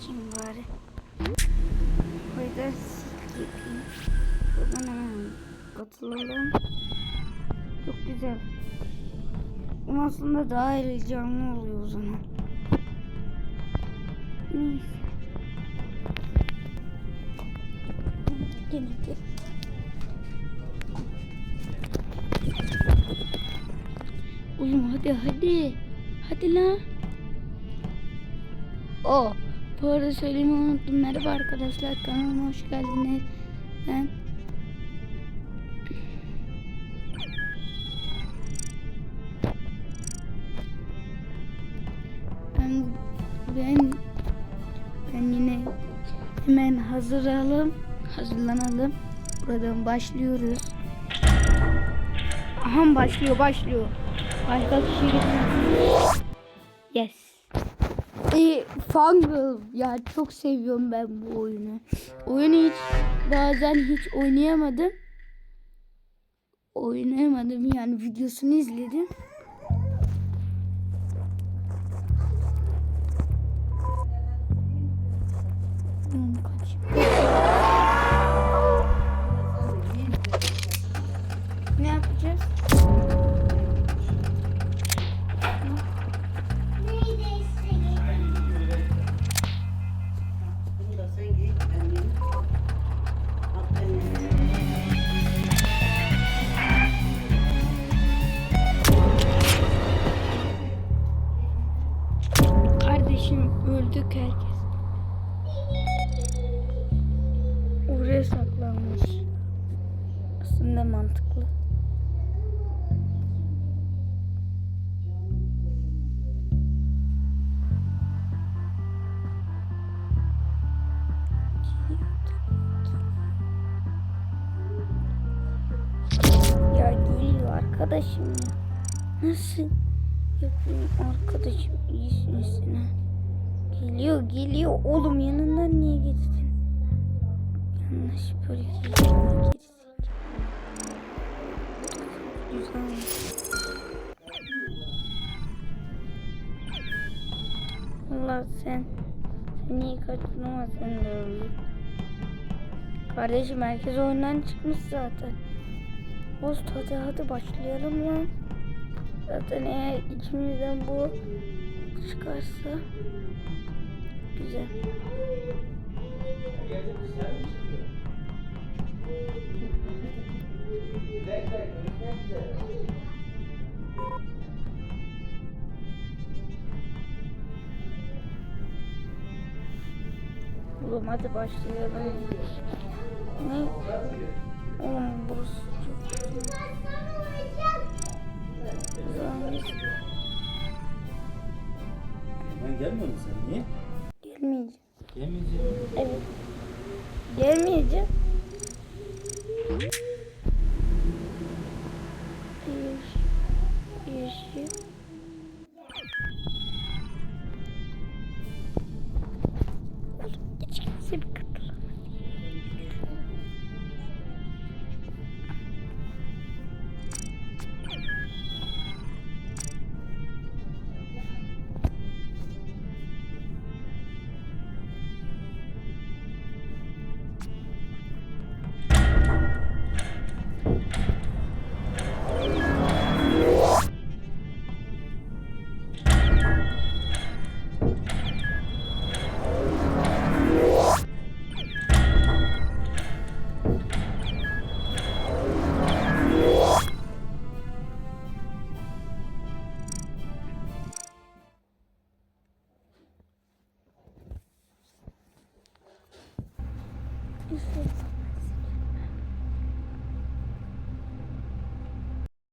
çekeyim bari. Silk yapayım. Buradan hemen katılalım. Çok güzel. Ama aslında daha heyecanlı oluyor o zaman. Neyse. Gene de. Oğlum hadi hadi. Hadi lan. O. Bu arada söylemeyi unuttum. Merhaba arkadaşlar kanalıma hoş geldiniz. Ben ben ben ben yine hemen hazırlanalım. Hazırlanalım. Buradan başlıyoruz. Aha başlıyor başlıyor. Başka kişi gitmez. Yes. E, Fungal ya çok seviyorum ben bu oyunu. Oyunu hiç bazen hiç oynayamadım. Oynayamadım yani videosunu izledim. Öldük herkes. Oraya saklanmış. Aslında mantıklı. Ya geliyor arkadaşım ya. Nasıl yapayım arkadaşım iyisin sen? Geliyor geliyor oğlum yanından niye geçtin? Yanlış böyle geliyor. Allah sen sen iyi kaçtın ama sen de öldün. Kardeşim herkes oyundan çıkmış zaten. Host hadi hadi başlayalım lan. Zaten eğer içimizden bu çıkarsa güzel. Oğlum hadi başlayalım. Ne? Oğlum burası çok gelmiyor musun sen? Niye? Gelmeyeceğim. Gelmeyeceğim. Evet. Gelmeyeceğim. Bir, yeşil. İşte